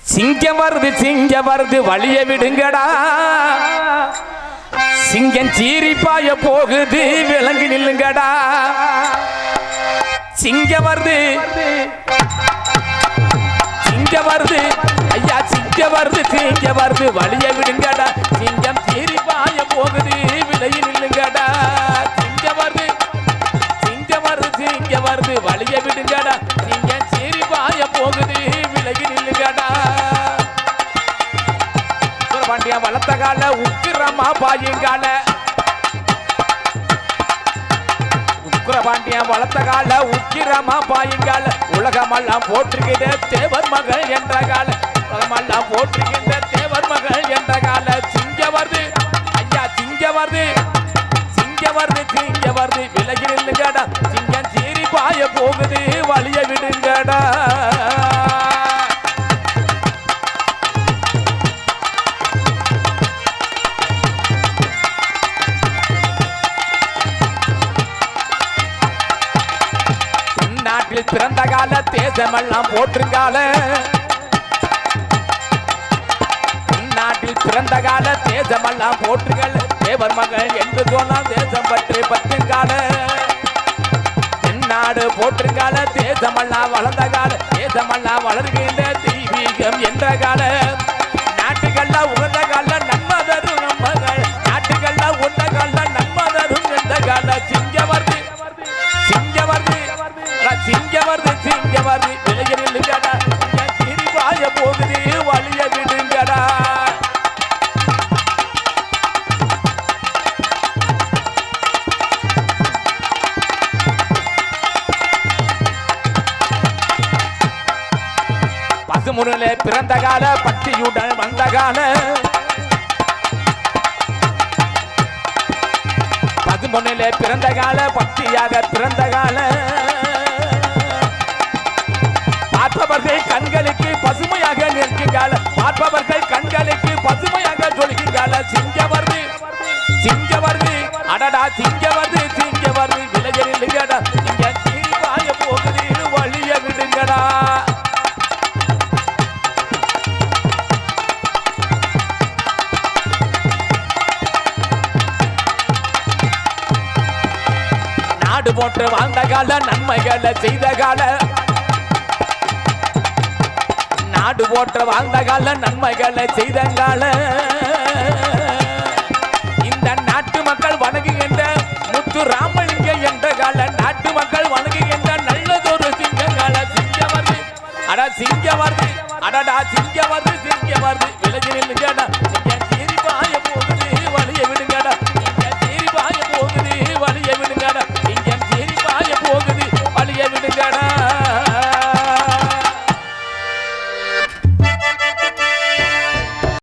சிங்கம் வருது சிங்கம் வருது வழிய விடுங்கடா. சிங்கம் சீரிப்பாய போகுது விலங்கு நில்லுங்கடா. சிங்கம் வருது. சிங்கம் வருது. ஐயா சிங்கம் வருது சிங்கம் வருது வழிய விடுங்க. விலகி நில்லுங்கடா வளர்த்த கால உக்கிரமா பாயுங்கால உக்கிரபாண்டியன் வளர்த்த கால உக்கிரமா பாயுங்கால உலகமெல்லாம் போற்றுகிற தேவர் மகள் என்ற கால. உலகமெல்லாம் போற்றுகின்ற தேவர் மகள் என்ற கால. சிங்க வருது ஐயா சிங்க வருது சிங்க வருது சிங்க வருது விலகி நில்லுங்கடா பிறந்த கால தேசமெல்லாம் போற்றுங்கால. நாட்டில் பிறந்த கால தேசமெல்லாம் போற்றுங்கள். தேவர் மகள் என்று சொன்னால் தேசம் பற்றி பற்றுங்கால. நாடு போற்றுங்கால தேசமெல்லாம் வளர்ந்த கால. தேசமெல்லாம் வளர்கின்ற தெய்வீகம் என்ற கால. முன்னிலே பிறந்த கால பட்டியுடன் வந்த கால. பசுமுனிலே பிறந்த கால பக்தியாக பிறந்த கால. பார்ப்பவர்கள் கண்களுக்கு பசுமையாக நிற்குங்கால பார்ப்பவர்கள் கண்களுக்கு பசுமையாக சொல்லுங்கால சிங்க வருது சிங்க வருது அடடா சிங்க நாடு போட்டு வாழ்ந்த கால நன்மைகளை செய்த கால. நாடு போட்டு வாழ்ந்த கால நன்மைகளை செய்த கால. இந்த நாட்டு மக்கள் வணங்குகின்ற முத்து ராமலிங்க என்ற கால நாட்டு மக்கள் வணங்குகின்ற நல்லதொரு சிங்க கால சிங்க வருது அடா சிங்க வருது அடடா சிங்க வருது சிங்க வருது விலகி போகுது.